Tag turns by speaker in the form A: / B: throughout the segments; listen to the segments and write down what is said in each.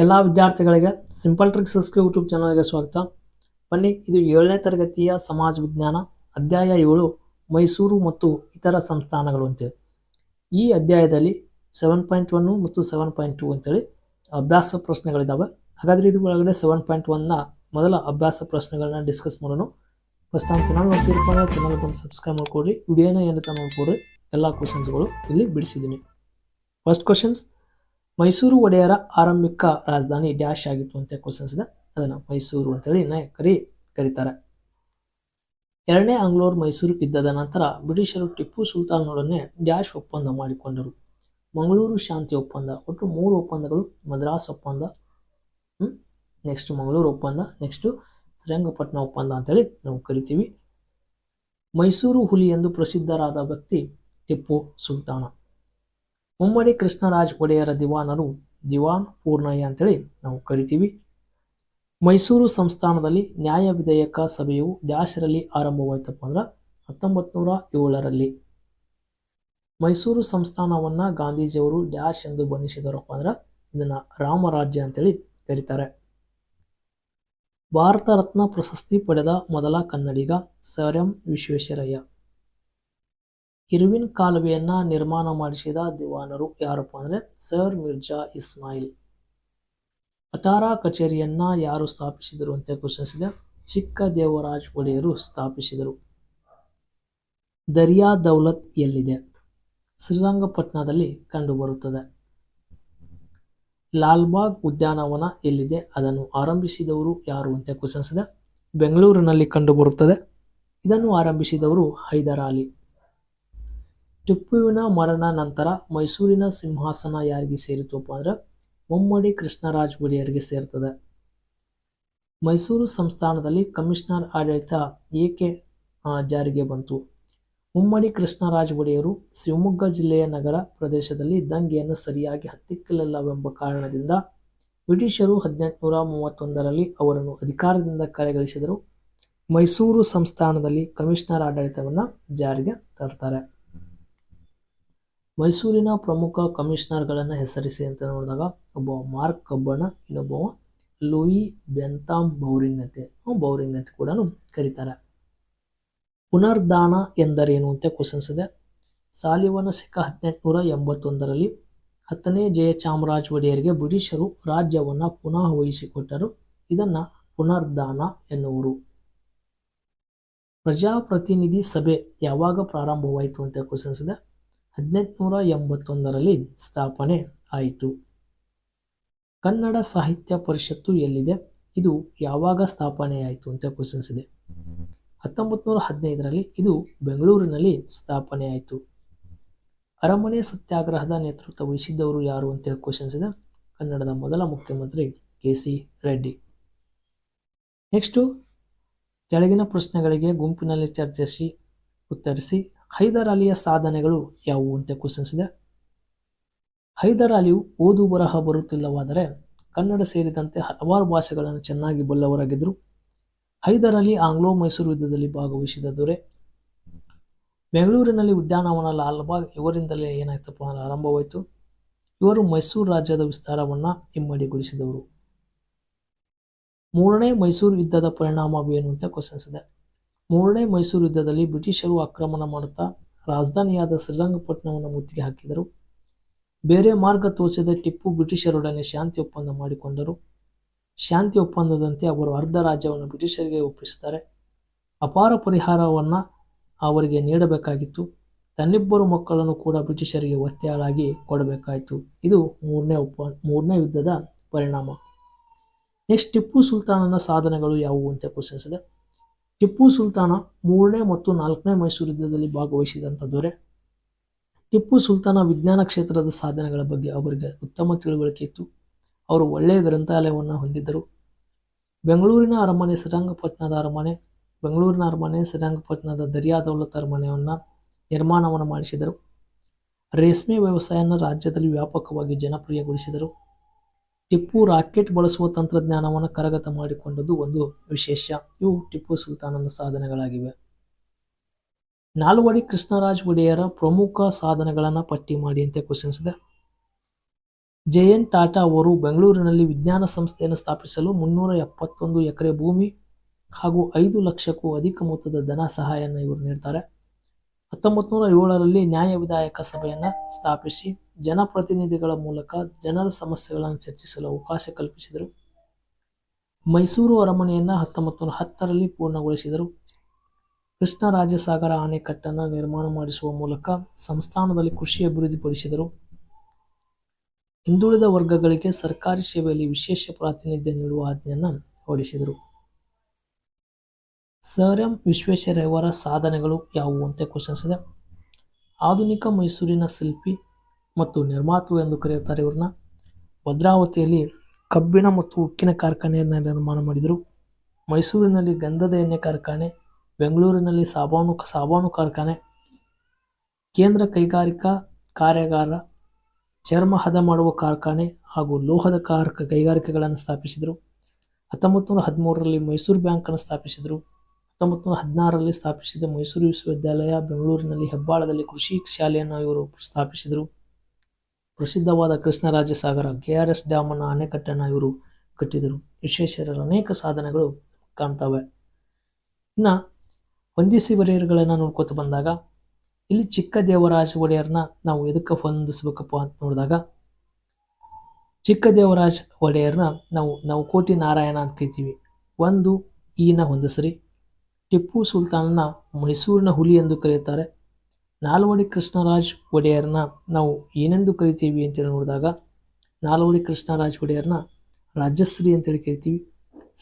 A: ಎಲ್ಲ ವಿದ್ಯಾರ್ಥಿಗಳಿಗೆ simple tricks skill YouTube ಚಾನಲ್ಗೆ ಸ್ವಾಗತ. ಬನ್ನಿ, ಇದು ಏಳನೇ ತರಗತಿಯ ಸಮಾಜ ವಿಜ್ಞಾನ ಅಧ್ಯಾಯ ಏಳು, ಮೈಸೂರು ಮತ್ತು ಇತರ ಸಂಸ್ಥಾನಗಳು ಅಂತೇಳಿ. ಈ ಅಧ್ಯಾಯದಲ್ಲಿ ಸೆವೆನ್ ಪಾಯಿಂಟ್ ಒನ್ನು ಮತ್ತು ಸೆವೆನ್ ಪಾಯಿಂಟ್ ಟು ಅಂತೇಳಿ ಅಭ್ಯಾಸ ಪ್ರಶ್ನೆಗಳಿದ್ದಾವೆ ಹಾಗಾದರೆ ಇದು ಒಳಗಡೆ ಸೆವೆನ್ ಪಾಯಿಂಟ್ ಒನ್ನ ಮೊದಲ ಅಭ್ಯಾಸ ಪ್ರಶ್ನೆಗಳನ್ನ ಡಿಸ್ಕಸ್ ಮಾಡೋಣ. ಫಸ್ಟ್ ಚೆನ್ನಾಗಿ ಚಾನಲ್ ನೋಡ್ತಿರ್ಪಾಗ ಚಾನಲ್ ಬಂದು ಸಬ್ಸ್ಕ್ರೈಬ್ ಮಾಡ್ಕೊಡ್ರಿ. ವಿಡಿಯೋನ ಏನಂತ ನೋಡ್ಕೊಡ್ರಿ. ಎಲ್ಲ ಕ್ವಶನ್ಸ್ಗಳು ಇಲ್ಲಿ ಬಿಡಿಸಿದ್ದೀನಿ. ಫಸ್ಟ್ ಕ್ವಶನ್ಸ್ ಮೈಸೂರು ಒಡೆಯರ ಆರಂಭಿಕ ರಾಜಧಾನಿ ಡ್ಯಾಶ್ ಆಗಿತ್ತು ಅಂತ ಕ್ವಶನ್ಸ್ ಇದೆ. ಅದನ್ನು ಮೈಸೂರು ಅಂತೇಳಿ ಕರಿ, ಕರೀತಾರೆ. ಎರಡನೇ ಆಂಗ್ಲೋರ್ ಮೈಸೂರು ಯುದ್ಧದ ನಂತರ ಬ್ರಿಟಿಷರು ಟಿಪ್ಪು ಸುಲ್ತಾನ್ನೊಡನೆ ಡ್ಯಾಶ್ ಒಪ್ಪಂದ ಮಾಡಿಕೊಂಡರು. ಮಂಗಳೂರು ಶಾಂತಿ ಒಪ್ಪಂದ, ಒಟ್ಟು ಮೂರು ಒಪ್ಪಂದಗಳು ಮದ್ರಾಸ್ ಒಪ್ಪಂದ ನೆಕ್ಸ್ಟ್ ಮಂಗಳೂರು ಒಪ್ಪಂದ ನೆಕ್ಸ್ಟು ಶ್ರೀರಂಗಪಟ್ಟಣ ಒಪ್ಪಂದ ಅಂತೇಳಿ ನಾವು ಕರಿತೀವಿ. ಮೈಸೂರು ಹುಲಿ ಎಂದು ಪ್ರಸಿದ್ಧರಾದ ವ್ಯಕ್ತಿ ಟಿಪ್ಪು ಸುಲ್ತಾನ. ಮುಮ್ಮಡಿ ಕೃಷ್ಣರಾಜ್ ಒಡೆಯರ ದಿವಾನರು ದಿವಾನ್ ಪೂರ್ಣಯ್ಯ ಅಂತೇಳಿ ನಾವು ಕರಿತೀವಿ. ಮೈಸೂರು ಸಂಸ್ಥಾನದಲ್ಲಿ ನ್ಯಾಯ ವಿಧೇಯಕ ಸಭೆಯು ಡ್ಯಾಶರಲ್ಲಿ ಆರಂಭವಾಯಿತಪ್ಪ ಅಂದ್ರೆ ಹತ್ತೊಂಬತ್ತು ನೂರ ಏಳರಲ್ಲಿ. ಮೈಸೂರು ಸಂಸ್ಥಾನವನ್ನ ಗಾಂಧೀಜಿಯವರು ಡ್ಯಾಶ್ ಎಂದು ಬಣ್ಣಿಸಿದರಪ್ಪ ಅಂದ್ರೆ ಇದನ್ನ ರಾಮರಾಜ್ಯ ಅಂತೇಳಿ ಕರೀತಾರೆ. ಭಾರತ ರತ್ನ ಪ್ರಶಸ್ತಿ ಪಡೆದ ಮೊದಲ ಕನ್ನಡಿಗ ಸರ್ ಎಂ. ವಿಶ್ವೇಶ್ವರಯ್ಯ. ಇರ್ವಿನ್ ಕಾಲುವೆಯನ್ನ ನಿರ್ಮಾಣ ಮಾಡಿಸಿದ ದಿವಾನರು ಯಾರಪ್ಪ ಅಂದ್ರೆ ಸರ್ ಮಿರ್ಜಾ ಇಸ್ಮಾಯಿಲ್. ಅಟಾರಾ ಕಚೇರಿಯನ್ನ ಯಾರು ಸ್ಥಾಪಿಸಿದರು ಅಂತ ಕ್ವಶನ್ಸ್ ಇದೆ ಚಿಕ್ಕ ದೇವರಾಜ್ ಒಡೆಯರು ಸ್ಥಾಪಿಸಿದರು. ದರಿಯಾ ದೌಲತ್ ಎಲ್ಲಿದೆ? ಶ್ರೀರಂಗಪಟ್ಟಣದಲ್ಲಿ ಕಂಡುಬರುತ್ತದೆ. ಲಾಲ್ಬಾಗ್ ಉದ್ಯಾನವನ ಎಲ್ಲಿದೆ? ಅದನ್ನು ಆರಂಭಿಸಿದವರು ಯಾರು ಅಂತ ಕ್ವಶನ್ಸ್ ಇದೆ ಬೆಂಗಳೂರಿನಲ್ಲಿ ಕಂಡುಬರುತ್ತದೆ. ಇದನ್ನು ಆರಂಭಿಸಿದವರು ಹೈದರ್ ಅಲಿ. ಟಿಪ್ಪುವಿನ ಮರಣ ನಂತರ ಮೈಸೂರಿನ ಸಿಂಹಾಸನ ಯಾರಿಗೆ ಸೇರಿತಪ್ಪ ಅಂದ್ರೆ ಮುಮ್ಮಡಿ ಕೃಷ್ಣರಾಜ್ ಒಡೆಯರಿಗೆ ಸೇರ್ತದೆ. ಮೈಸೂರು ಸಂಸ್ಥಾನದಲ್ಲಿ ಕಮಿಷನರ್ ಆಡಳಿತ ಏಕೆ ಜಾರಿಗೆ ಬಂತು? ಮುಮ್ಮಡಿ ಕೃಷ್ಣರಾಜ ಒಡೆಯರು ಶಿವಮೊಗ್ಗ ಜಿಲ್ಲೆಯ ನಗರ ಪ್ರದೇಶದಲ್ಲಿ ದಂಗೆಯನ್ನು ಸರಿಯಾಗಿ ಹತ್ತಿಕ್ಕಲಿಲ್ಲವೆಂಬ ಕಾರಣದಿಂದ ಬ್ರಿಟಿಷರು ಹದಿನೆಂಟುನೂರ ಮೂವತ್ತೊಂದರಲ್ಲಿ ಅವರನ್ನು ಅಧಿಕಾರದಿಂದ ಕಳೆಗಳಿಸಿದರು ಮೈಸೂರು ಸಂಸ್ಥಾನದಲ್ಲಿ ಕಮಿಷನರ್ ಆಡಳಿತವನ್ನು ಜಾರಿಗೆ ತರ್ತಾರೆ. ಮೈಸೂರಿನ ಪ್ರಮುಖ ಕಮಿಷನರ್ಗಳನ್ನು ಹೆಸರಿಸಿ ಅಂತ ನೋಡಿದಾಗ ಒಬ್ಬ ಮಾರ್ಕ್ ಕಬ್ಬಣ ಇನ್ನೊಬ್ಬ ಲೂಯಿ ಬೆಂತಾಮ್ ಬೌರಿಂಗ್ ಅಂತ ಕೂಡ ಕರೀತಾರೆ. ಪುನರ್ದಾನ ಎಂದರೇನು ಅಂತ ಕ್ವಶನ್ಸ್ ಇದೆ. ಸಾಲಿವನ ಸಿಕ್ಕ ಹದಿನೆಂಟುನೂರ ಎಂಬತ್ತೊಂದರಲ್ಲಿ ಹತ್ತನೇ ಜಯಚಾಮರಾಜ ಒಡೆಯರಿಗೆ ಬ್ರಿಟಿಷರು ರಾಜ್ಯವನ್ನು ಪುನಃ ವಹಿಸಿಕೊಟ್ಟರು. ಇದನ್ನು ಪುನರ್ದಾನ ಎನ್ನುವರು. ಪ್ರಜಾಪ್ರತಿನಿಧಿ ಸಭೆ ಯಾವಾಗ ಪ್ರಾರಂಭವಾಯಿತು ಅಂತ ಕ್ವಶನ್ಸ್ ಇದೆ. ಹದಿನೆಂಟುನೂರ ಎಂಬತ್ತೊಂದರಲ್ಲಿ ಸ್ಥಾಪನೆ ಆಯಿತು. ಕನ್ನಡ ಸಾಹಿತ್ಯ ಪರಿಷತ್ತು ಎಲ್ಲಿದೆ? ಇದು ಯಾವಾಗ ಸ್ಥಾಪನೆಯಾಯಿತು ಅಂತ ಕ್ವಶನ್ಸ್ ಇದೆ. ಹತ್ತೊಂಬತ್ತು ನೂರ ಹದಿನೈದರಲ್ಲಿ ಇದು ಬೆಂಗಳೂರಿನಲ್ಲಿ ಸ್ಥಾಪನೆ ಆಯಿತು. ಅರಮನೆ ಸತ್ಯಾಗ್ರಹದ ನೇತೃತ್ವ ವಹಿಸಿದ್ದವರು ಯಾರು ಅಂತ ಕ್ವಶನ್ಸ್ ಇದೆ. ಕನ್ನಡದ ಮೊದಲ ಮುಖ್ಯಮಂತ್ರಿ ಕೆ ಸಿ ರೆಡ್ಡಿ. ನೆಕ್ಸ್ಟು ಕೆಳಗಿನ ಪ್ರಶ್ನೆಗಳಿಗೆ ಗುಂಪಿನಲ್ಲಿ ಚರ್ಚಿಸಿ, ಉತ್ತರಿಸಿ ಹೈದರ್ ಅಲಿಯ ಸಾಧನೆಗಳು ಯಾವುವು ಅಂತ ಕ್ವಶನ್ಸ್ ಇದೆ. ಹೈದರ್ ಅಲಿಯು ಓದು ಬರಹ ಬರುತ್ತಿಲ್ಲವಾದರೆ ಕನ್ನಡ ಸೇರಿದಂತೆ ಹಲವಾರು ಭಾಷೆಗಳನ್ನು ಚೆನ್ನಾಗಿ ಬಲ್ಲವರಾಗಿದ್ದರು. ಹೈದರ್ ಅಲಿ ಆಂಗ್ಲೋ ಮೈಸೂರು ಯುದ್ಧದಲ್ಲಿ ಭಾಗವಹಿಸಿದ ದೊರೆ. ಬೆಂಗಳೂರಿನಲ್ಲಿ ಉದ್ಯಾನವನ ಲಾಲ್ಬಾಗ್ ಇವರಿಂದಲೇ ಏನಾಯ್ತಪ್ಪ ಅಂದ್ರೆ ಆರಂಭವಾಯಿತು. ಇವರು ಮೈಸೂರು ರಾಜ್ಯದ ವಿಸ್ತಾರವನ್ನು ಇಮ್ಮಡಿಗೊಳಿಸಿದವರು ಮೂರನೇ ಮೈಸೂರು ಯುದ್ಧದ ಪರಿಣಾಮವೇನು ಅಂತ ಕ್ವಶನ್ಸ್ ಇದೆ. ಮೂರನೇ ಮೈಸೂರು ಯುದ್ಧದಲ್ಲಿ ಬ್ರಿಟಿಷರು ಆಕ್ರಮಣ ಮಾಡುತ್ತಾ ರಾಜಧಾನಿಯಾದ ಶ್ರೀರಂಗಪಟ್ಟಣವನ್ನು ಮುತ್ತಿಗೆ ಹಾಕಿದರು. ಬೇರೆ ಮಾರ್ಗ ತೋಚದ ಟಿಪ್ಪು ಬ್ರಿಟಿಷರೊಡನೆ ಶಾಂತಿ ಒಪ್ಪಂದ ಮಾಡಿಕೊಂಡರು. ಶಾಂತಿ ಒಪ್ಪಂದದಂತೆ ಅವರು ಅರ್ಧ ರಾಜ್ಯವನ್ನು ಬ್ರಿಟಿಷರಿಗೆ ಒಪ್ಪಿಸುತ್ತಾರೆ. ಅಪಾರ ಪರಿಹಾರವನ್ನು ಅವರಿಗೆ ನೀಡಬೇಕಾಗಿತ್ತು. ತನ್ನಿಬ್ಬರು ಮಕ್ಕಳನ್ನು ಕೂಡ ಬ್ರಿಟಿಷರಿಗೆ ಒತ್ತೆಯಾಳಾಗಿ ಕೊಡಬೇಕಾಯಿತು. ಇದು ಮೂರನೇ ಒಪ್ಪ ಮೂರನೇ ಯುದ್ಧದ ಪರಿಣಾಮ. ನೆಕ್ಸ್ಟ್ ಟಿಪ್ಪು ಸುಲ್ತಾನನ ಸಾಧನೆಗಳು ಯಾವುವು ಅಂತ ಕ್ವಶನ್ಸ್ ಟಿಪ್ಪು ಸುಲ್ತಾನ ಮೂರನೇ ಮತ್ತು ನಾಲ್ಕನೇ ಮೈಸೂರು ಯುದ್ಧದಲ್ಲಿ ಭಾಗವಹಿಸಿದಂಥ ದೊರೆ ಟಿಪ್ಪು ಸುಲ್ತಾನ ವಿಜ್ಞಾನ ಕ್ಷೇತ್ರದ ಸಾಧನೆಗಳ ಬಗ್ಗೆ ಅವರಿಗೆ ಉತ್ತಮ ತಿಳುವಳಿಕೆ ಇತ್ತು. ಅವರು ಒಳ್ಳೆಯ ಗ್ರಂಥಾಲಯವನ್ನು ಹೊಂದಿದ್ದರು. ಬೆಂಗಳೂರಿನ ಅರಮನೆ ಶ್ರೀರಂಗಪಟ್ಟಣದ ಅರಮನೆ, ಬೆಂಗಳೂರಿನ ಅರಮನೆ ಶ್ರೀರಂಗಪಟ್ಟಣದ ದರಿಯಾ ದೌಲತ್ ಅರಮನೆಯನ್ನು ನಿರ್ಮಾಣವನ್ನು ಮಾಡಿಸಿದರು. ರೇಷ್ಮೆ ವ್ಯವಸಾಯನ ರಾಜ್ಯದಲ್ಲಿ ವ್ಯಾಪಕವಾಗಿ ಜನಪ್ರಿಯಗೊಳಿಸಿದರು. ಟಿಪ್ಪು ರಾಕೆಟ್ ಬಳಸುವ ತಂತ್ರಜ್ಞಾನವನ್ನು ಕರಗತ ಮಾಡಿಕೊಂಡದ್ದು ಒಂದು ವಿಶೇಷ. ಇವು ಟಿಪ್ಪು ಸುಲ್ತಾನನ ಸಾಧನೆಗಳಾಗಿವೆ. ನಾಲ್ವಡಿ ಕೃಷ್ಣರಾಜ್ ಒಡೆಯರ ಪ್ರಮುಖ ಸಾಧನೆಗಳನ್ನು ಪಟ್ಟಿ ಮಾಡಿ ಅಂತ ಕ್ವಶನ್ಸ್ ಇದೆ. ಜೆ ಎನ್ ಟಾಟಾ ಅವರು ಬೆಂಗಳೂರಿನಲ್ಲಿ ವಿಜ್ಞಾನ ಸಂಸ್ಥೆಯನ್ನು ಸ್ಥಾಪಿಸಲು ಮುನ್ನೂರ ಎಪ್ಪತ್ತೊಂದು ಎಕರೆ ಭೂಮಿ ಹಾಗೂ ಐದು ಲಕ್ಷಕ್ಕೂ ಅಧಿಕ ಮೊತ್ತದ ಧನ ಸಹಾಯವನ್ನು ಇವರು ನೀಡ್ತಾರೆ. ಹತ್ತೊಂಬತ್ತು ನೂರ ಏಳರಲ್ಲಿ ನ್ಯಾಯ ವಿಧಾಯಕ ಸಭೆಯನ್ನು ಸ್ಥಾಪಿಸಿ ಜನಪ್ರತಿನಿಧಿಗಳ ಮೂಲಕ ಜನರ ಸಮಸ್ಯೆಗಳನ್ನು ಚರ್ಚಿಸಲು ಅವಕಾಶ ಕಲ್ಪಿಸಿದರು. ಮೈಸೂರು ಅರಮನೆಯನ್ನು ಹತ್ತೊಂಬತ್ತು ನೂರ ಹತ್ತರಲ್ಲಿ ಪೂರ್ಣಗೊಳಿಸಿದರು. ಕೃಷ್ಣರಾಜಸಾಗರ ಅಣೆಕಟ್ಟನ್ನು ನಿರ್ಮಾಣ ಮಾಡಿಸುವ ಮೂಲಕ ಸಂಸ್ಥಾನದಲ್ಲಿ ಕೃಷಿ ಅಭಿವೃದ್ಧಿಪಡಿಸಿದರು. ಹಿಂದುಳಿದ ವರ್ಗಗಳಿಗೆ ಸರ್ಕಾರಿ ಸೇವೆಯಲ್ಲಿ ವಿಶೇಷ ಪ್ರಾತಿನಿಧ್ಯ ನೀಡುವ ಆಜ್ಞೆಯನ್ನು ಹೊರಡಿಸಿದರು. ಸರ್ ಎಂ ವಿಶ್ವೇಶ್ವರಯ್ಯವರ ಸಾಧನೆಗಳು ಯಾವುವು ಅಂತ ಕ್ವಶನ್ಸ್ ಇದೆ. ಆಧುನಿಕ ಮೈಸೂರಿನ ಶಿಲ್ಪಿ ಮತ್ತು ನಿರ್ಮಾತೃ ಎಂದು ಕರೆಯುತ್ತಾರೆ ಇವ್ರನ್ನ. ಭದ್ರಾವತಿಯಲ್ಲಿ ಕಬ್ಬಿಣ ಮತ್ತು ಉಕ್ಕಿನ ಕಾರ್ಖಾನೆಯನ್ನು ನಿರ್ಮಾಣ ಮಾಡಿದರು. ಮೈಸೂರಿನಲ್ಲಿ ಗಂಧದ ಎಣ್ಣೆ ಕಾರ್ಖಾನೆ, ಬೆಂಗಳೂರಿನಲ್ಲಿ ಸಾಬಾನು ಸಾಬಾನು ಕಾರ್ಖಾನೆ, ಕೇಂದ್ರ ಕೈಗಾರಿಕಾ ಕಾರ್ಯಾಗಾರ, ಚರ್ಮ ಹದ ಮಾಡುವ ಕಾರ್ಖಾನೆ ಹಾಗೂ ಲೋಹದ ಕಾರ್ಖ, ಕೈಗಾರಿಕೆಗಳನ್ನು ಸ್ಥಾಪಿಸಿದರು. ಹತ್ತೊಂಬತ್ತು ನೂರ ಹದಿಮೂರರಲ್ಲಿ ಮೈಸೂರು ಬ್ಯಾಂಕನ್ನು ಸ್ಥಾಪಿಸಿದರು. ಹತ್ತೊಂಬತ್ತು ನೂರ ಹದಿನಾರರಲ್ಲಿ ಸ್ಥಾಪಿಸಿದ ಮೈಸೂರು ವಿಶ್ವವಿದ್ಯಾಲಯ ಬೆಂಗಳೂರಿನಲ್ಲಿ ಹೆಬ್ಬಾಳದಲ್ಲಿ ಕೃಷಿ ಶಾಲೆಯನ್ನು ಇವರು ಸ್ಥಾಪಿಸಿದರು. ಪ್ರಸಿದ್ಧವಾದ ಕೃಷ್ಣರಾಜಸಾಗರ, ಕೆ ಆರ್ ಎಸ್ ಡ್ಯಾಮನ್ನು ಅಣೆಕಟ್ಟನ್ನು ಇವರು ಕಟ್ಟಿದರು. ವಿಶ್ವೇಶ್ವರರ ಅನೇಕ ಸಾಧನೆಗಳು ಕಾಣ್ತವೆ. ಇನ್ನು ಹೊಂದಿಸಿ ಬರೆಯರುಗಳನ್ನು ನೋಡ್ಕೋತ ಬಂದಾಗ, ಇಲ್ಲಿ ಚಿಕ್ಕ ದೇವರಾಜ ಒಡೆಯರ್ನ ನಾವು ಎದಕ್ಕೆ ಹೊಂದಿಸ್ಬೇಕಪ್ಪ ಅಂತ ನೋಡಿದಾಗ, ಚಿಕ್ಕ ದೇವರಾಜ ಒಡೆಯರ್ನ ನಾವು ನಾವು ಕೋಟಿ ನಾರಾಯಣ ಅಂತ ಕರಿತೀವಿ. ಒಂದು ಈನ ಹೊಂದಿಸ್ರಿ. ಟಿಪ್ಪು ಸುಲ್ತಾನನ ಮೈಸೂರಿನ ಹುಲಿ ಎಂದು ಕರೆಯುತ್ತಾರೆ. ನಾಲ್ವಡಿ ಕೃಷ್ಣರಾಜ್ ಒಡೆಯರ್ನ ನಾವು ಏನೆಂದು ಕರಿತೀವಿ ಅಂತೇಳಿ ನೋಡಿದಾಗ, ನಾಲ್ವಡಿ ಕೃಷ್ಣರಾಜ್ ಒಡೆಯರ್ನ ರಾಜಶ್ರೀ ಅಂತೇಳಿ ಕರಿತೀವಿ.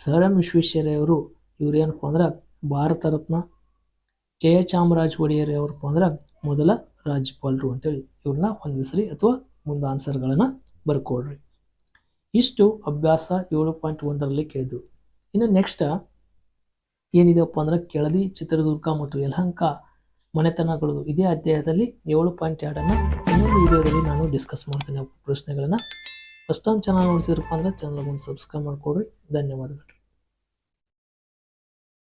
A: ಸರ್ ಎಂ ವಿಶ್ವೇಶ್ವರಯ್ಯವರು ಇವ್ರೇನಪ್ಪ ಅಂದ್ರೆ ಭಾರತ ರತ್ನ ಜಯಚಾಮರಾಜ್ ಒಡೆಯರ್ ಅವ್ರಪ್ಪ ಅಂದ್ರೆ ಮೊದಲ ರಾಜ್ಯಪಾಲರು ಅಂತೇಳಿ ಇವ್ರನ್ನ ಹೊಂದಿಸ್ರಿ ಅಥವಾ ಮುಂದೆ ಆನ್ಸರ್ಗಳನ್ನು ಬರ್ಕೊಡ್ರಿ. ಇಷ್ಟು ಅಭ್ಯಾಸ ಏಳು ಪಾಯಿಂಟ್ ಒಂದರಲ್ಲಿ ಕೇಳಿದ್ದು ಇನ್ನು ನೆಕ್ಸ್ಟ್ ಏನಿದೆಯಪ್ಪ ಅಂದ್ರೆ ಕೆಳದಿ, ಚಿತ್ರದುರ್ಗ ಮತ್ತು ಯಲಹಂಕ ಮನೆತನಗಳು ಇದೇ ಅಧ್ಯಾಯದಲ್ಲಿ ಏಳು ಪಾಯಿಂಟ್ ಎರಡನ್ನು ಇನ್ನೊಂದು ವಿಡಿಯೋದಲ್ಲಿ ನಾನು ಡಿಸ್ಕಸ್ ಮಾಡ್ತೇನೆ. ಪ್ರಶ್ನೆಗಳನ್ನು ಫಸ್ಟ್ ಟೈಮ್ ಚಾನಲ್ ನೋಡ್ತಿದ್ರಪ್ಪ ಅಂದ್ರೆ ಒಂದು ಸಬ್ಸ್ಕ್ರೈಬ್ ಮಾಡಿಕೊಡ್ರಿ. ಧನ್ಯವಾದಗಳು.